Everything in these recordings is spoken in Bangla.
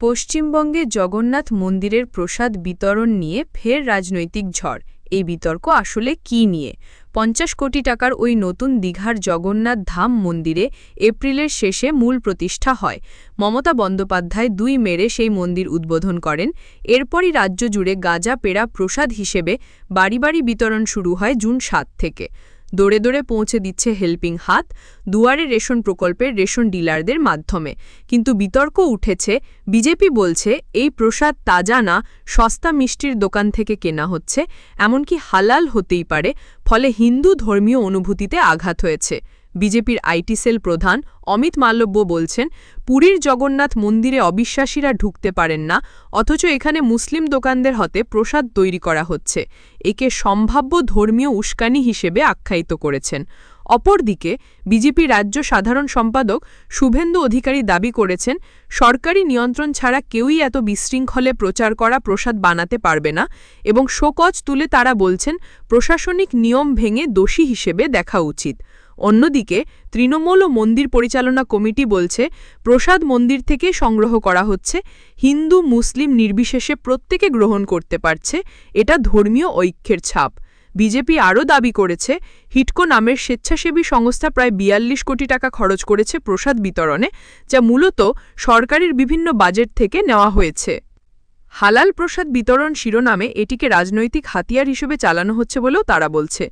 পশ্চিমবঙ্গে জগন্নাথ মন্দিরের প্রসাদ বিতরণ নিয়ে ফের রাজনৈতিক ঝড়। এই বিতর্ক আসলে কি নিয়ে? পঞ্চাশ কোটি টাকার ওই নতুন দীঘার জগন্নাথ ধাম মন্দিরে এপ্রিলের শেষে মূল প্রতিষ্ঠা হয়। মমতা বন্দ্যোপাধ্যায় দুই মেরে সেই মন্দির উদ্বোধন করেন। এরপরই রাজ্য জুড়ে গাজা পেড়া প্রসাদ হিসেবে বাড়ি বাড়ি বিতরণ শুরু হয় জুন সাত থেকে। দৌড়ে দৌড়ে পৌঁছে দিচ্ছে হেল্পিং হাত, দুয়ারে রেশন প্রকল্পের রেশন ডিলারদের মাধ্যমে। কিন্তু বিতর্ক উঠেছে, বিজেপি বলছে, এই প্রসাদ তাজা না, সস্তা মিষ্টির দোকান থেকে কেনা হচ্ছে, এমনকি হালাল হতেই পারে, ফলে হিন্দু ধর্মীয় অনুভূতিতে আঘাত হয়েছে। বিজেপির আইটি সেল প্রধান অমিত মাল্লব্য বলছেন, পুরীর জগন্নাথ মন্দিরে অবিশ্বাসীরা ঢুকতে পারেন না, অথচ এখানে মুসলিম দোকানদের হতে প্রসাদ তৈরি করা হচ্ছে। একে সম্ভাব্য ধর্মীয় উস্কানি হিসেবে আখ্যায়িত করেছেন। অপরদিকে, বিজেপি রাজ্য সাধারণ সম্পাদক শুভেন্দু অধিকারী দাবি করেছেন, সরকারি নিয়ন্ত্রণ ছাড়া কেউই এত বিশৃঙ্খলে প্রচার করা প্রসাদ বানাতে পারবে না এবং শোকজ তুলে তারা বলছেন, প্রশাসনিক নিয়ম ভেঙে দোষী হিসেবে দেখা উচিত। অন্যদিকে, তৃণমূল ও মন্দির পরিচালনা কমিটি বলছে, প্রসাদ মন্দির থেকে সংগ্রহ করা হচ্ছে, হিন্দু, মুসলিম নির্বিশেষে প্রত্যেকে গ্রহণ করতে পারছে, এটা ধর্মীয় ঐক্যের ছাপ। বিজেপি আরও দাবি করেছে, হিটকো নামের স্বেচ্ছাসেবী সংস্থা প্রায় বিয়াল্লিশ কোটি টাকা খরচ করেছে প্রসাদ বিতরণে, যা মূলত সরকারের বিভিন্ন বাজেট থেকে নেওয়া হয়েছে। হালাল প্রসাদ বিতরণ শিরোনামে এটিকে রাজনৈতিক হাতিয়ার হিসেবে চালানো হচ্ছে বলেও তারা বলছে।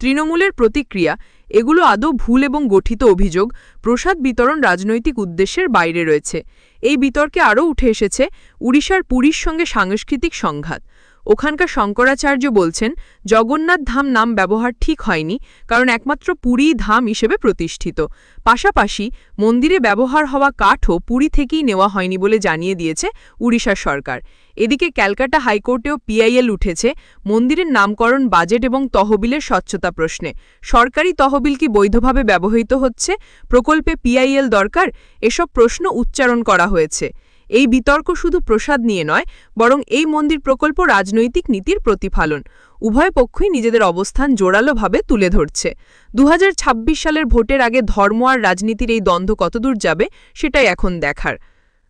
তৃণমূলের প্রতিক্রিয়া, এগুলো আদৌ ভুল এবং গঠিত অভিযোগ, প্রসাদ বিতরণ রাজনৈতিক উদ্দেশ্যের বাইরে রয়েছে। এই বিতর্কে আরও উঠে এসেছে, উড়িষ্যার পুরীর সঙ্গে সাংস্কৃতিক সংঘাত। ওখানকার শঙ্করাচার্য বলছেন, জগন্নাথ ধাম নাম ব্যবহার ঠিক হয়নি, কারণ একমাত্র পুরী ধাম হিসেবে প্রতিষ্ঠিত। পাশাপাশি মন্দিরে ব্যবহার হওয়া কাঠও পুরী থেকেই নেওয়া হয়নি বলে জানিয়ে দিয়েছে উড়িষ্যার সরকার। এদিকে ক্যালকাটা হাইকোর্টেও পিআইএল উঠেছে মন্দিরের নামকরণ বাজেট এবং তহবিলের স্বচ্ছতা প্রশ্নে। সরকারি তহবিল কি বৈধভাবে ব্যবহৃত হচ্ছে? প্রকল্পে পিআইএল দরকার? এসব প্রশ্ন উচ্চারণ করা হয়েছে। এই বিতর্ক শুধু প্রসাদ নিয়ে নয়, বরং এই মন্দির প্রকল্প রাজনৈতিক নীতির প্রতিফলন। উভয় পক্ষই নিজেদের অবস্থান জোরালোভাবে তুলে ধরছে। দু হাজার ছাব্বিশ সালের ভোটের আগে ধর্ম আর রাজনীতির এই দ্বন্দ্ব কতদূর যাবে, সেটাই এখন দেখার।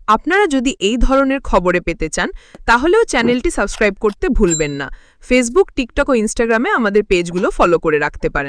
আপনারা যদি এই ধরনের খবরে পেতে চান, তাহলেও চ্যানেলটি সাবস্ক্রাইব করতে ভুলবেন না। ফেসবুক, টিকটক ও ইনস্টাগ্রামে আমাদের পেজগুলো ফলো করে রাখতে পারেন।